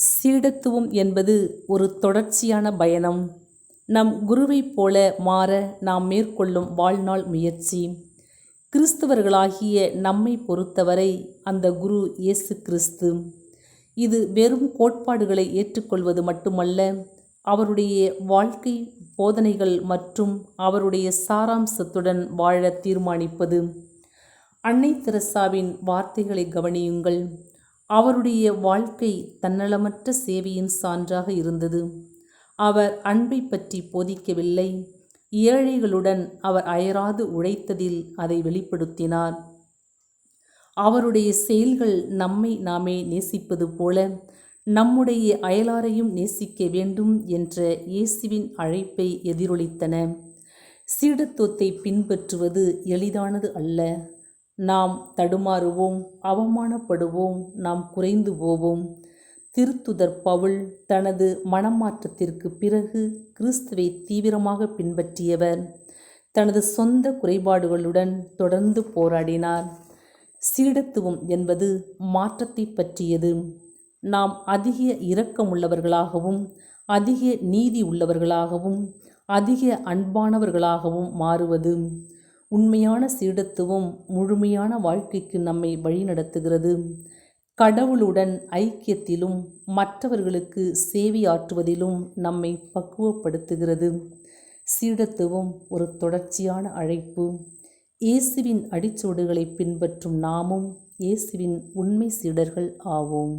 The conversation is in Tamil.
சீடத்துவம் என்பது ஒரு தொடர்ச்சியான பயணம். நம் குருவைப் போல மாற நாம் மேற்கொள்ளும் வாழ்நாள் முயற்சி. கிறிஸ்தவர்களாகிய நம்மை பொறுத்தவரை அந்த குரு இயேசு கிறிஸ்து. இது வெறும் கோட்பாடுகளை ஏற்றுக்கொள்வது மட்டுமல்ல அவருடைய வாழ்க்கை போதனைகள் மற்றும் அவருடைய சாராம்சத்துடன் வாழ தீர்மானிப்பது. அன்னை தெரசாவின் வார்த்தைகளை கவனியுங்கள். அவருடைய வாழ்க்கை தன்னலமற்ற சேவையின் சான்றாக இருந்தது. அவர் அன்பை பற்றி போதிக்கவில்லை. ஏழைகளுடன் அவர் அயராது உழைத்ததில் அதை வெளிப்படுத்தினார். அவருடைய செயல்கள் நம்மை நாமே நேசிப்பது போல நம்முடைய அயலாரையும் நேசிக்க வேண்டும் என்ற இயேசுவின் அழைப்பை எதிரொலித்தன. சீடத்துவத்தை பின்பற்றுவது எளிதானது அல்ல. நாம் தடுமாறுவோம் அவமானப்படுவோம் நாம் குறைந்து போவோம். திருத்துதர் பவுல் தனது மனமாற்றத்திற்கு பிறகு கிறிஸ்துவை தீவிரமாக பின்பற்றியவர். தனது சொந்த குறைபாடுகளுடன் தொடர்ந்து போராடினார். சீடத்துவம் என்பது மாற்றத்தை பற்றியது. நாம் அதிக இரக்கமுள்ளவர்களாகவும் அதிக நீதி உள்ளவர்களாகவும் அதிக அன்பானவர்களாகவும் மாறுவது. உண்மையான சீடத்துவம் முழுமையான வாழ்க்கைக்கு நம்மை வழிநடத்துகிறது. கடவுளுடன் ஐக்கியத்திலும் மற்றவர்களுக்கு சேவையாற்றுவதிலும் நம்மை பக்குவப்படுத்துகிறது. சீடத்துவம் ஒரு தொடர்ச்சியான அழைப்பு. இயேசுவின் அடிச்சோடுகளை பின்பற்றும் நாமும் இயேசுவின் உண்மை சீடர்கள் ஆவோம்.